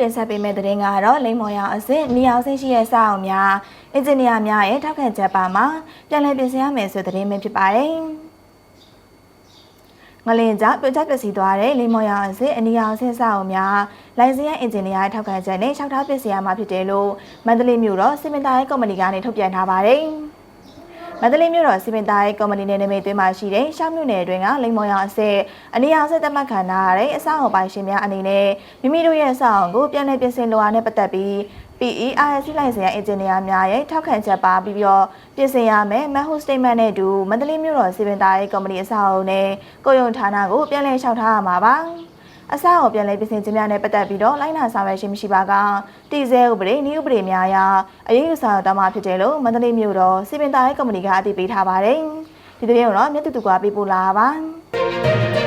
တင်ဆက်ပေးမယ့်သတင်းကတော့လိမ္မော်ရောင်အစစ်နေအောင်ဆင်းရှိရဲ့စာအုပ်များအင်ဂျင်နီယာများရဲ့ထောက်ခံချက်ပါမှာပြန်လည်ပြင်ဆင်ရမယ်ဆိုတဲ့သတင်းပဲဖြစ်ပါတယ်။ငလင်ကြောင့်ပြချက်ပျက်စီးသွားတဲ့လိမ္မော်ရောင်အစစ်အနီအောင်ဆင်းစာအုပ်များလိုင်စင်ရဲ့အင်ဂျင်နီယာရဲ့ထောက်ခံချက်နဲ့၆ထားပြင်ဆင်ရမှာဖြစ်တယ်လို့မန္တလေးမြို့တော်စီမံသားရေးကော်မတီကနေထုတ်ပြန်ထားပါတယ်။ မန္တလေးမြို့တော်စီမံသားရေးကော်မတီနယ်နိမိတ်သွင်းမှာရှိတဲ့ရှောင်းမြို့နယ်အတွင်းကလိမ္မော်ရောင်အစစ်အနီအောင်စစ်တမတ်ခံထားရတဲ့အဆောက်အအုံပိုင်ရှင်များအနေနဲ့မိမိတို့ရဲ့အဆောက်အအုံကိုပြန်လည်ပြင်ဆင်လိုအားနဲ့ပတ်သက်ပြီး PERS လိုင်စင်ရဲ့အင်ဂျင်နီယာများရဲ့ထောက်ခံချက်ပါပြီးတော့ပြင်ဆင်ရမယ်မက်ဟူစတေးမန့်နဲ့အတူမန္တလေးမြို့တော်စီမံသားရေးကော်မတီအဆောက်အအုံနဲ့ကိုယုံဌာနကိုပြန်လည်လျှောက်ထားရမှာပါ အဆောက်အအုံပြန်လည်ပြင်ဆင်ခြင်းများနဲ့ပတ်သက်ပြီးတော့လိုင်းနာဆောင်ရွက်ခြင်းမရှိပါကတည်ဆဲဥပဒေနည်းဥပဒေများအရအရေးယူဆောင်ရွက်သွားမှာဖြစ်တယ်လို့မန္တလေးမြို့တော်စီမံသားရေးကော်မတီကအတည်ပြုထားပါတယ်ဒီသတင်းကိုတော့မြတ်တူတူကပေးပို့လာပါ